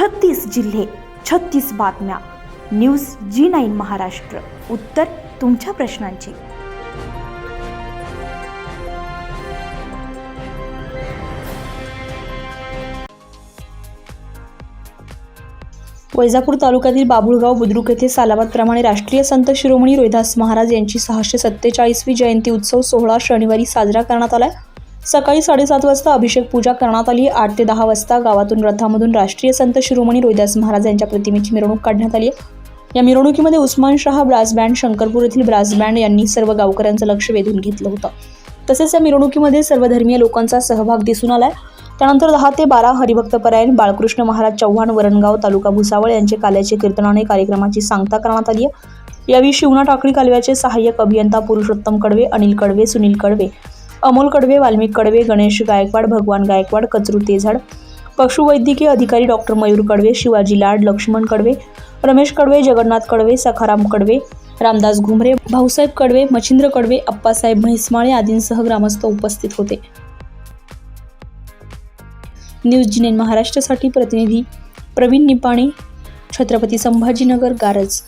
छत्तीस जिल्हे छत्तीस बातम्या. News G nine Maharashtra. उत्तर तुमच्या प्रश्नांची. वैजापूर तालुक्यातील बाबुळगाव बुद्रुक येथे सालाबादप्रमाणे राष्ट्रीय संत शिरोमणी रोहिदास महाराज यांची सहाशे सत्तेचाळीसवी जयंती उत्सव सोहळा शनिवारी साजरा करण्यात आला आहे सकाळी साडेसात वाजता अभिषेक पूजा करण्यात आली. आठ ते दहा वाजता गावातून रथामधून राष्ट्रीय संत शिरोमणी रोहिदास महाराज यांच्या प्रतिमेची मिरवणूक काढण्यात आली. या मिरवणुकीमध्ये उस्मान शहा ब्रास बँड शंकरपूर येथील ब्रास बँड यांनी सर्व गावकऱ्यांचं लक्ष वेधून घेतलं होतं. तसेच या मिरवणुकीमध्ये सर्व धर्मीय लोकांचा सहभाग दिसून आलाय. त्यानंतर दहा ते बारा हरिभक्त परायण बाळकृष्ण महाराज चव्हाण वरणगाव तालुका भुसावळ यांचे काल्याचे कीर्तनाने कार्यक्रमाची सांगता करण्यात आली आहे. यावेळी शिवना टाकळी कालव्याचे सहाय्यक अभियंता पुरुषोत्तम कडवे अनिल कडवे सुनील कडवे अमोल कडवे वाल्मिक कडवे गणेश गायकवाड भगवान गायकवाड कचरू तेझाड पशुवैद्यकीय अधिकारी डॉक्टर मयूर कडवे शिवाजी लाड लक्ष्मण कडवे रमेश कडवे जगन्नाथ कडवे सखाराम कडवे रामदास घुमरे भाऊसाहेब कडवे मच्छिंद्र कडवे अप्पासाहेब म्हैसमाळे आदींसह ग्रामस्थ उपस्थित होते. न्यूज जिनेन महाराष्ट्रासाठी प्रतिनिधी प्रवीण निपाणे छत्रपती संभाजीनगर गारज.